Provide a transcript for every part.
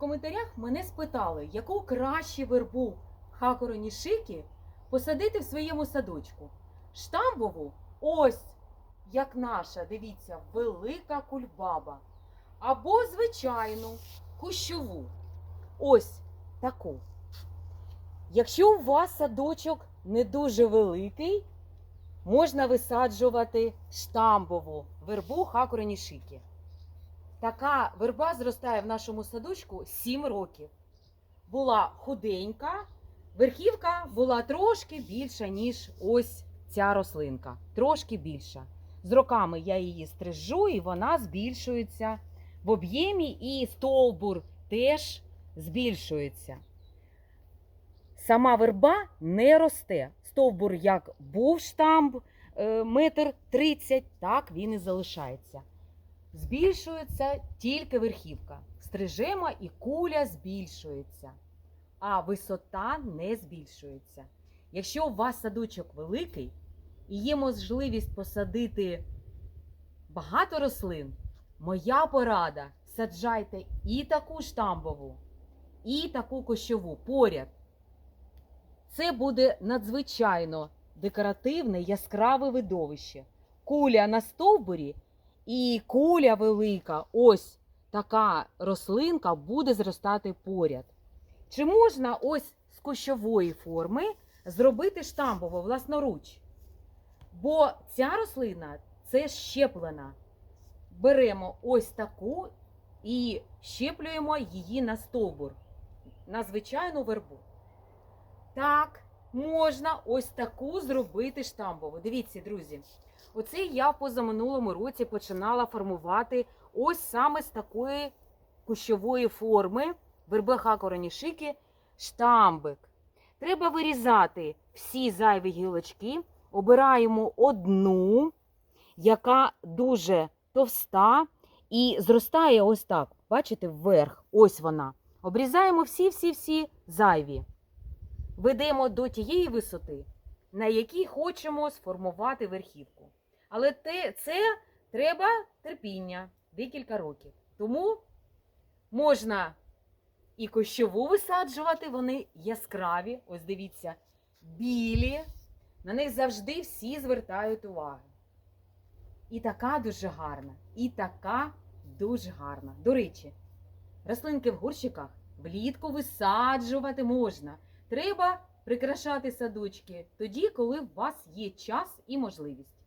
коментарях мене спитали, яку краще вербу хакоронішики посадити в своєму садочку. Штамбову ось як наша, дивіться, велика кульбаба. Або звичайну кущову. Ось таку. Якщо у вас садочок не дуже великий, можна висаджувати штамбову вербу хакоронішики. Така верба зростає в нашому садочку 7 років. Була худенька, верхівка була трошки більша, ніж ось ця рослинка. Трошки більша. З роками я її стрижу, і вона збільшується в об'ємі, і стовбур теж збільшується. Сама верба не росте. Стовбур як був штамб е, метр тридцять, так він і залишається. Збільшується тільки верхівка. Стрижемо і куля збільшується, а висота не збільшується. Якщо у вас садочок великий і є можливість посадити багато рослин, моя порада саджайте і таку штамбову, і таку кощову поряд. Це буде надзвичайно декоративне, яскраве видовище. Куля на стовбурі і куля велика, ось така рослинка буде зростати поряд. Чи можна ось з кущової форми зробити штамбову власноруч? Бо ця рослина це щеплена. Беремо ось таку і щеплюємо її на стовбур, на звичайну вербу. Так, можна ось таку зробити штамбову. Дивіться, друзі. Оце я в позаминулому році починала формувати ось саме з такої кущової форми вербеха коронішики штамбик. Треба вирізати всі зайві гілочки, обираємо одну, яка дуже товста і зростає ось так. Бачите, вверх. Ось вона. Обрізаємо всі-всі-всі зайві. Ведемо до тієї висоти, на якій хочемо сформувати верхівку. Але те, це треба терпіння декілька років. Тому можна і кощову висаджувати, вони яскраві. Ось дивіться, білі. На них завжди всі звертають увагу. І така дуже гарна, і така дуже гарна. До речі, рослинки в горщиках влітку висаджувати можна. Треба прикрашати садочки тоді, коли у вас є час і можливість.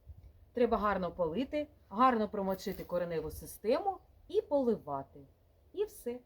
Треба гарно полити, гарно промочити кореневу систему і поливати. І все.